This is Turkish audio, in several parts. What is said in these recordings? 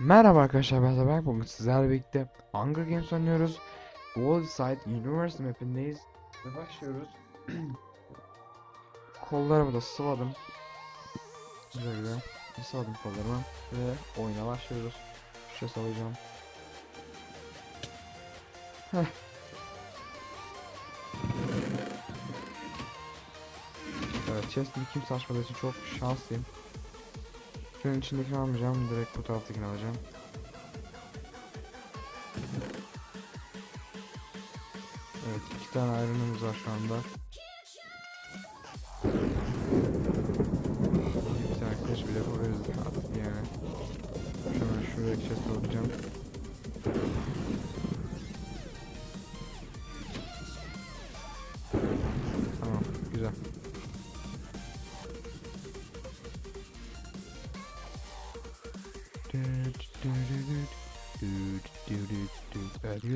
Merhaba arkadaşlar ben Zaber bugün sizlerle birlikte Hunger Games oynuyoruz. Worldside Universe mapindeyiz ve başlıyoruz. Kollarımı da sıvadım. Böyle sıvadım kollarımı ve oyuna başlıyoruz. Şuraya salacağım Heh. Evet chest'imi kimse açmadığı için çok şanslıyım Şunun içindekini almayacağım direkt bu taraftakini alacağım Evet iki tane ayrımımız var şu anda.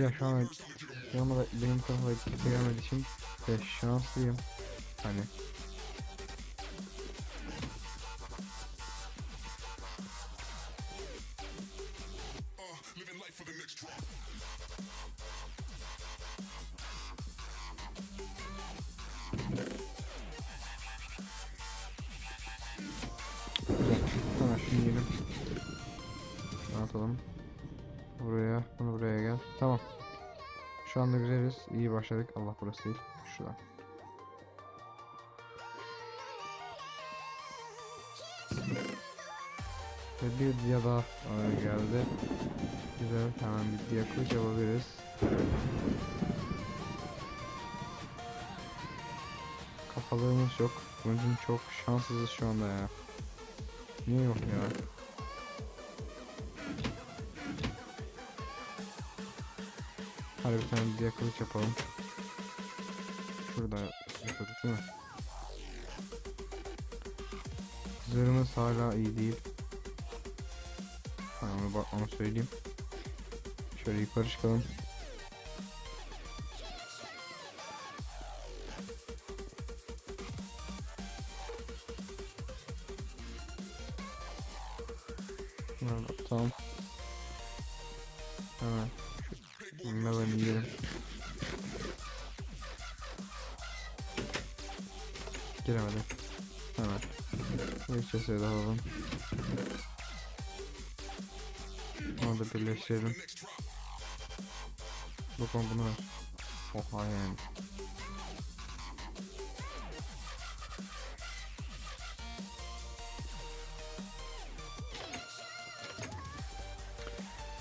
Güzel şu an da benim tarafa kimse gelmediği için ve şanslıyım. Hani. Hemen şunu yiyelim. Şunu atalım. Şu anda güzeliz. İyi başladık. Allah burası değil. Şuradan. Ve bir diye daha e, geldi. Güzel. Hemen bir diye kılıç yapabiliriz. Kafalığımız yok. Bunun çok şanssızız şu anda ya. Niye yok ya? Hadi bir tane diye kılıç yapalım. Şurada yapıyorduk değil mi? Zırhımız hala iyi değil. Ha, onu, bak, onu söyleyeyim. Şöyle yukarı çıkalım. Şunları da atalım. Şu melon yiyelim. Giremedim. Hemen. Bir sesleri de alalım. Onu da birleştirelim. Bakalım bunu ver. Oha yani.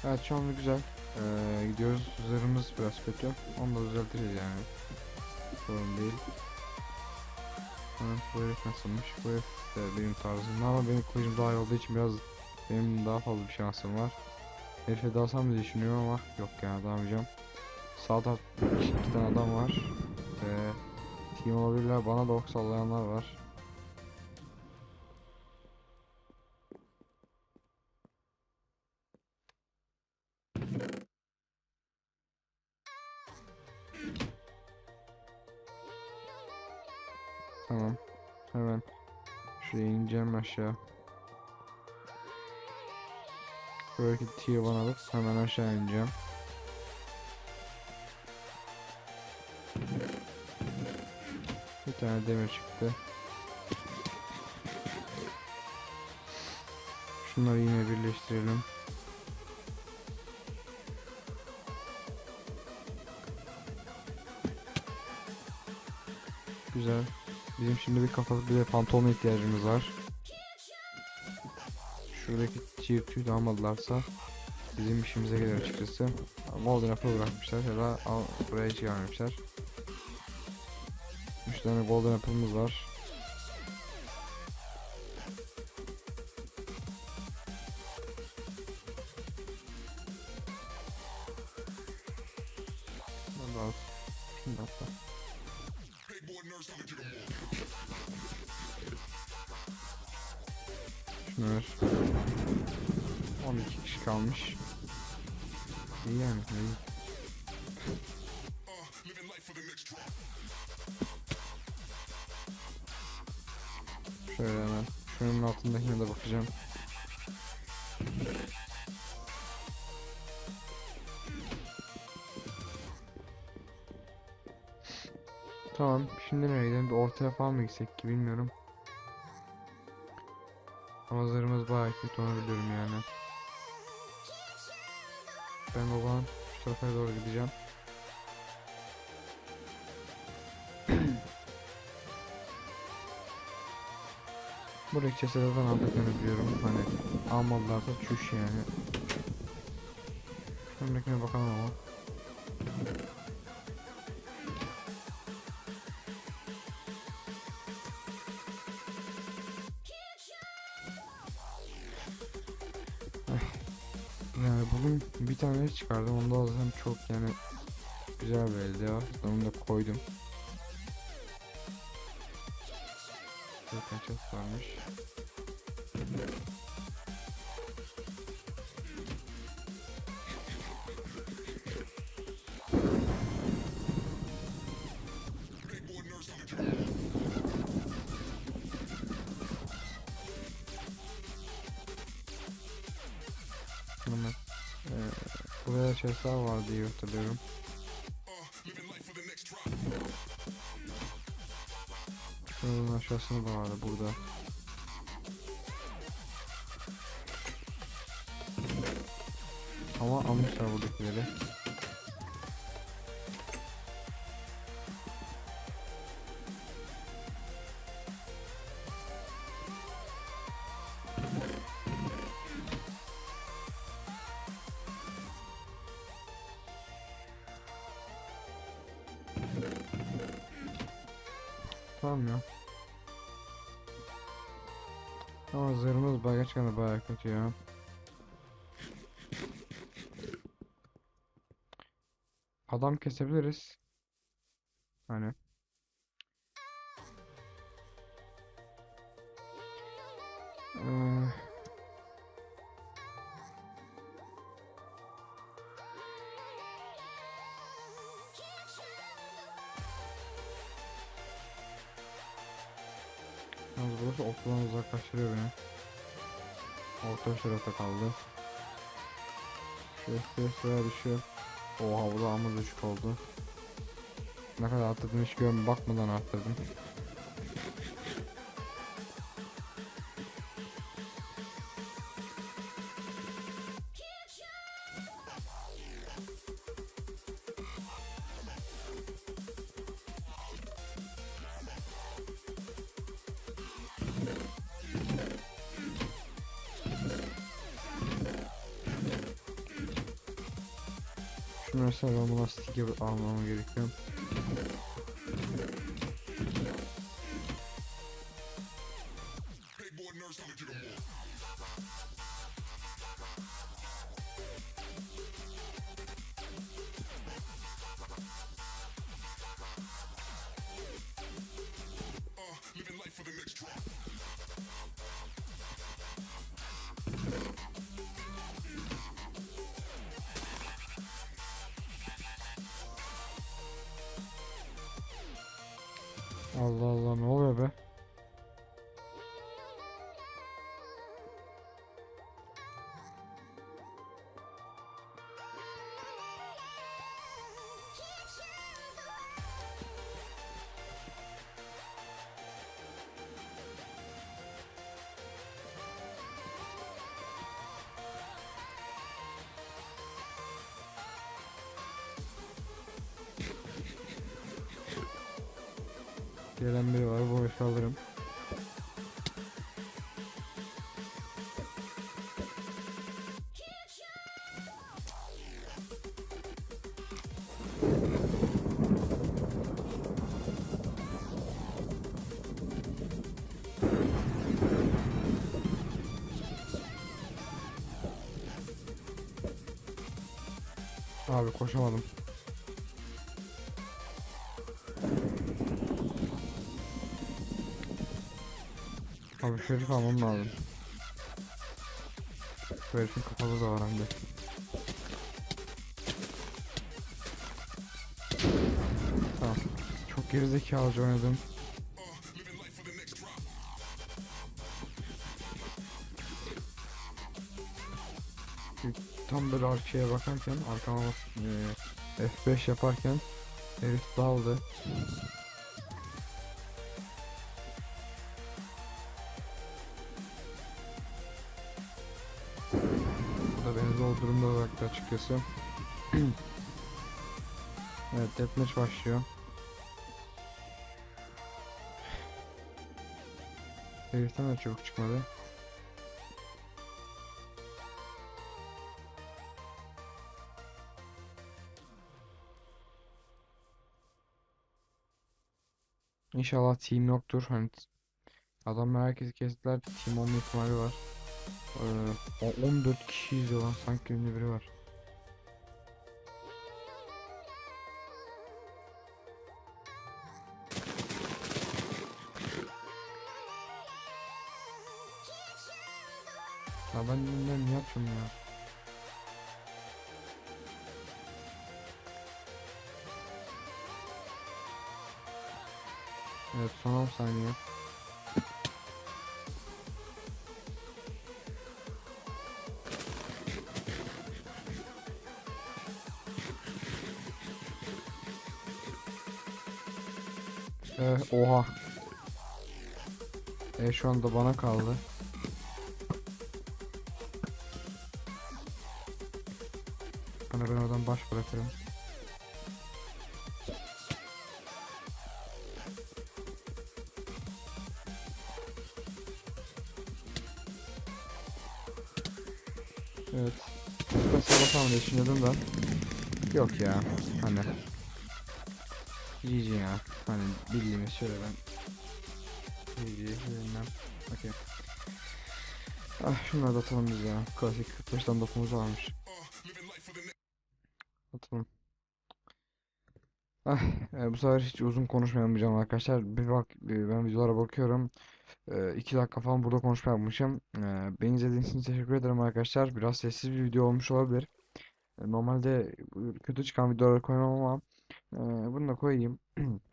Evet şu anda güzel. Ee, gidiyoruz. Zırhımız biraz kötü. Onu da düzelteceğiz yani. Sorun değil. Evet, bu herif nasılmış? Bu herif de benim tarzım ama benim kılıcım daha iyi olduğu için biraz benim daha fazla bir şansım var. Herife dalsam diye düşünüyorum ama yok yani dalmayacağım. Sağ tarafta iki, tane adam var. Ve team olabilirler. Bana da ok sallayanlar var. Tamam. Hemen şuraya ineceğim aşağı. Buradaki tier one alıp hemen aşağı ineceğim. Bir tane demir çıktı. Şunları yine birleştirelim. Güzel. Bizim şimdi bir kafalık bir de pantolona ihtiyacımız var. Şuradaki tier 2'yi de almadılarsa bizim işimize gelir açıkçası. Golden Apple bırakmışlar ya da buraya hiç gelmemişler. 3 tane Golden Apple'ımız var. yani. Şöyle hemen. Şunun altındakine de bakacağım. Tamam. Şimdi nereye? Bir ortaya falan mı gitsek ki bilmiyorum. Ama zırhımız bayağı kötü onu biliyorum yani. Ben o şu tarafa doğru gideceğim. Buradaki cesetlerden aldıklarını biliyorum. Hani almadılarsa çüş yani. Şundakine bakalım ama. Yani bugün bir tane çıkardım. Onda zaman çok yani güzel bir elde var. Onu da koydum. Zaten çok varmış. Buraya chestler var diye hatırlıyorum. Şunun aşağısında da vardı burada. Ama almışlar buradakileri. Tamam ya. Ama zırhımız gerçekten de bayağı kötü ya. Adam kesebiliriz. Hani. Burası okuldan uzaklaştırıyor beni. Orta tarafta kaldı. FPS bayağı düşüyor. Oha bu da amma düşük oldu. Ne kadar arttırdım hiç görme bakmadan arttırdım. Şu mesela ben buna stick yapıp almam gerekiyor. Allah Allah ne oluyor be? Gelen biri var işi alırım. Abi koşamadım. Abi şu herifi almam lazım. Şu herifin kafalı da var hem de. Tamam. Çok gerizekalıca oynadım. Tam böyle arkaya bakarken arkama bak eee, F5 yaparken herif daldı. Da durumda bıraktı açıkçası. evet deathmatch başlıyor. Heriften de çabuk çıkmadı. İnşallah team yoktur. Hani adamlar herkesi kestiler. Team olma ihtimali var. Ee, o 14 kişi izliyor. Sanki önünde biri var. Ya ben bunları niye ya? Evet son 10 saniye. Eh, oha. E şu anda bana kaldı. Bana ben oradan baş bırakırım. Evet. Ben diye düşünüyordum da. Yok ya. Hani. GG ya. Hani bildiğimiz şöyle ben. Bilmem. Okey. Ah şunları da atalım biz ya. Klasik 45'ten dokumuz varmış. Atalım. Ah, e, bu sefer hiç uzun konuşmayamayacağım arkadaşlar. Bir bak, e, ben videolara bakıyorum. 2 dakika falan burada konuşma yapmışım. E, beni izlediğiniz için teşekkür ederim arkadaşlar. Biraz sessiz bir video olmuş olabilir. E, normalde kötü çıkan videoları koymam ama e, bunu da koyayım.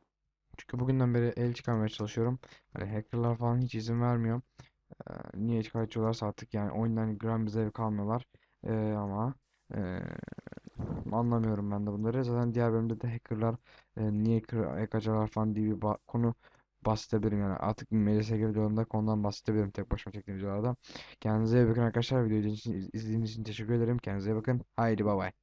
Çünkü bugünden beri el çıkarmaya çalışıyorum. Hani hackerlar falan hiç izin vermiyor. E, niye çıkartıyorlarsa artık yani oyundan gram bir zevk almıyorlar. E, ama e, anlamıyorum ben de bunları. Zaten diğer bölümde de hackerlar e, niye hacker, falan diye bir ba- konu bahsedebilirim yani. Artık MLSG videolarında konudan bahsedebilirim tek başıma çektiğim videolarda. Kendinize iyi bakın arkadaşlar. Videoyu izlediğiniz için teşekkür ederim. Kendinize iyi bakın. Haydi bay bay.